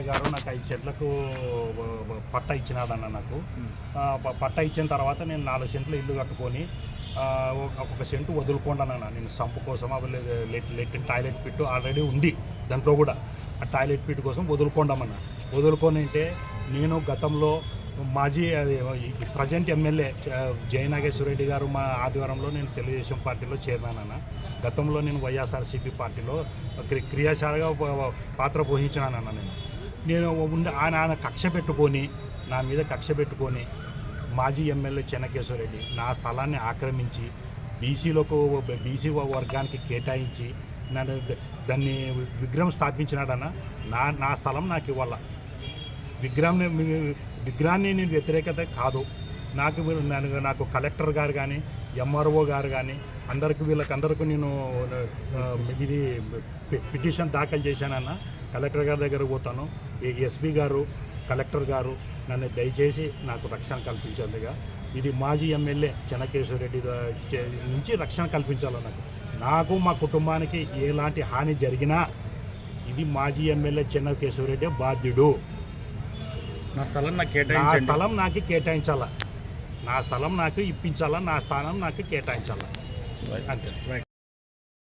గారు నాకు ఐదు చెట్లకు పట్ట ఇచ్చినాదన్న నాకు. పట్ట ఇచ్చిన తర్వాత నేను నాలుగు సెంట్లు ఇల్లు కట్టుకొని ఒక- సెంటు వదులుకోండానన్న. నేను సంపు కోసం అవి లెట్ లెట్టిన్ టాయిలెట్ పిట్టు ఆల్రెడీ ఉంది. దాంట్లో కూడా ఆ టాయిలెట్ పిట్టు కోసం వదులుకోండామన్న. వదులుకొని ఉంటే నేను గతంలో మాజీ ప్రజెంట్ ఎమ్మెల్యే జయనాగేశ్వర రెడ్డి గారు మా ఆదివారంలో నేను తెలుగుదేశం పార్టీలో చైర్మన్ అన్న. గతంలో నేను వైఎస్ఆర్సీపీ పార్టీలో క్రి- క్రియాశాలగా పాత్ర పోషించినానన్న నేను. నేను ఉండి ఆయన ఆయన కక్ష పెట్టుకొని నా మీద కక్ష పెట్టుకొని మాజీ ఎమ్మెల్యే చెన్నకేశ్వరరెడ్డి నా స్థలాన్ని ఆక్రమించి బీసీలకు బీసీ వర్గానికి కేటాయించి నన్ను దాన్ని విగ్రహం స్థాపించినాడన్న. నా నా స్థలం నాకు ఇవ్వాల. విగ్రహం విగ్రహాన్ని నేను వ్యతిరేకత కాదు. నాకు నాకు కలెక్టర్ గారు కానీ ఎంఆర్ఓ గారు కానీ అందరికి వీళ్ళకి అందరికీ నేను ఇది పిటిషన్ దాఖలు చేశానన్న కలెక్టర్ గారి దగ్గర పోతాను. ఈ ఎస్పీ గారు కలెక్టర్ గారు నన్ను దయచేసి నాకు రక్షణ కల్పించేందుగా ఇది మాజీ ఎమ్మెల్యే చెన్నకేశ్వరరెడ్డి రెడ్డి నుంచి రక్షణ కల్పించాలి నాకు. నాకు మా కుటుంబానికి ఎలాంటి హాని జరిగినా ఇది మాజీ ఎమ్మెల్యే చెన్నకేశ్వర రెడ్డి బాధ్యుడు. నా స్థలం నాకు నా కేటాయించండి. స్థలం నాకు కేటాయించాలా? నా స్థలం నాకు ఇప్పించాలా? నా స్థానం నాకు కేటాయించాలా? అంతే.